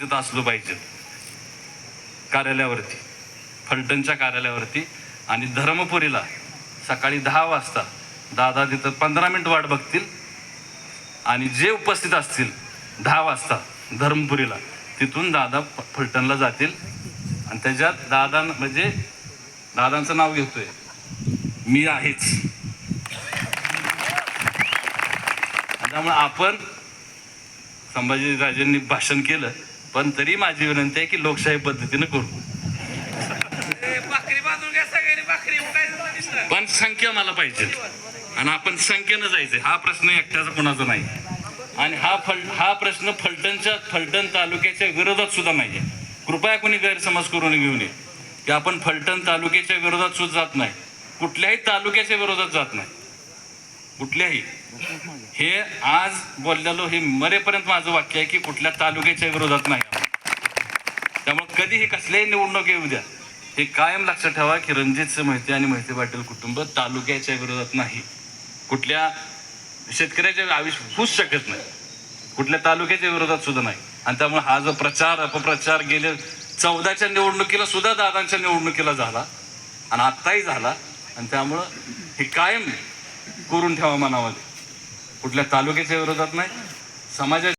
तिथं असलो पाहिजे. कार्यालयावरती फलटणच्या कार्यालयावरती आणि धर्मपुरीला सकाळी दहा वाजता दादा तिथं पंधरा मिनिट वाट बघतील आणि जे उपस्थित असतील दहा वाजता धर्मपुरीला तिथून दादा फलटणला जातील. आणि त्याच्यात दादा म्हणजे दादांचं नाव घेतोय. मी आहेच. त्यामुळे आपण संभाजीराजेंनी भाषण केलं. पण तरी माझी विनंती आहे की लोकशाही पद्धतीनं करू. पण संख्या मला पाहिजे. आणि आपण संख्येनं जायचंय. हा प्रश्न एकट्याचा कोणाचा नाही. आणि हा फल हा प्रश्न फलटणच्या फलटण तालुक्याच्या विरोधात सुद्धा नाहीये. कृपया कोणी गैरसमज करून घेऊ नये की आपण फलटण तालुक्याच्या विरोधात सुद्धा जात नाही. कुठल्याही तालुक्याच्या विरोधात जात नाही. कुठल्याही. हे आज बोललेलो हे मरेपर्यंत माझं वाक्य आहे की कुठल्या तालुक्याच्या विरोधात नाही त्यामुळे कधीही कसल्याही निवडणूक येऊ द्या. हे कायम लक्षात ठेवा की रणजितचं माहिती आणि माहिती पाटील कुटुंब तालुक्याच्या विरोधात नाही. कुठल्या शेतकऱ्याच्या आयुष्य होऊच शकत नाही. कुठल्या तालुक्याच्या विरोधात सुद्धा नाही. आणि त्यामुळे हा जो प्रचार अपप्रचार गेले चौदाच्या निवडणुकीला सुद्धा दादांच्या निवडणुकीला झाला. आणि आत्ताही झाला. आणि त्यामुळं हे कायम करून ठेवा मनामध्ये. कुठल्या तालुक्याच्या विरोधात नाही समाजाच्या